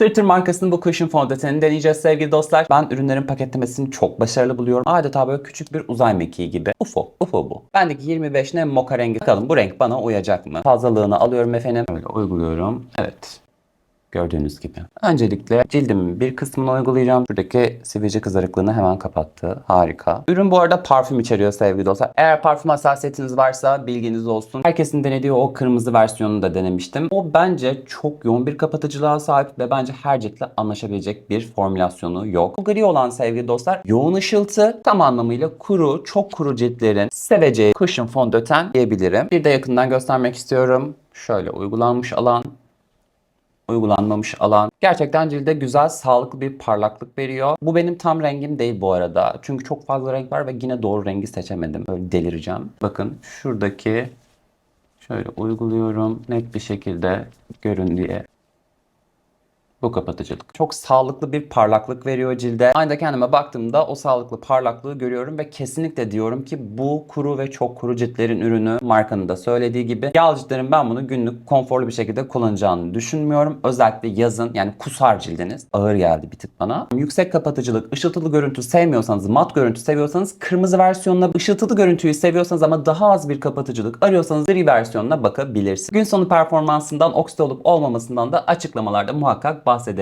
Twitter markasının bu cushion fondötenini deneyeceğiz sevgili dostlar. Ben ürünlerin paketlemesini çok başarılı buluyorum. Adeta böyle küçük bir uzay mekiği gibi. UFO, UFO bu. Bendeki 25 ne moka rengi. Bakalım bu renk bana uyacak mı? Fazlalığını alıyorum efendim. Böyle uyguluyorum. Evet. Gördüğünüz gibi. Öncelikle cildimin bir kısmını uygulayacağım. Şuradaki sivilce kızarıklığını hemen kapattı. Harika. Ürün bu arada parfüm içeriyor sevgili dostlar. Eğer parfüm hassasiyetiniz varsa bilginiz olsun. Herkesin denediği o kırmızı versiyonunu da denemiştim. O bence çok yoğun bir kapatıcılığa sahip ve bence her ciltle anlaşabilecek bir formülasyonu yok. Bu gri olan sevgili dostlar yoğun ışıltı tam anlamıyla kuru, çok kuru ciltlerin seveceği cushion fondöten diyebilirim. Bir de yakından göstermek istiyorum. Şöyle uygulanmış alan uygulanmamış alan. Gerçekten cilde güzel, sağlıklı bir parlaklık veriyor. Bu benim tam rengim değil bu arada. Çünkü çok fazla renk var ve yine doğru rengi seçemedim. Böyle delireceğim. Bakın şuradaki şöyle uyguluyorum. Net bir şekilde görün diye. Bu kapatıcılık. Çok sağlıklı bir parlaklık veriyor cilde. Aynada kendime baktığımda o sağlıklı parlaklığı görüyorum ve kesinlikle diyorum ki bu kuru ve çok kuru ciltlerin ürünü markanın da söylediği gibi. Yağlı ciltlerin ben bunu günlük konforlu bir şekilde kullanacağını düşünmüyorum. Özellikle yazın yani kusar cildiniz. Ağır geldi bir tık bana. Yüksek kapatıcılık, ışıltılı görüntü sevmiyorsanız, mat görüntü seviyorsanız kırmızı versiyonuna ışıltılı görüntüyü seviyorsanız ama daha az bir kapatıcılık arıyorsanız gri versiyonuna bakabilirsiniz. Gün sonu performansından oksit olup olmamasından da açıklamalarda muhakkak bahsedelim.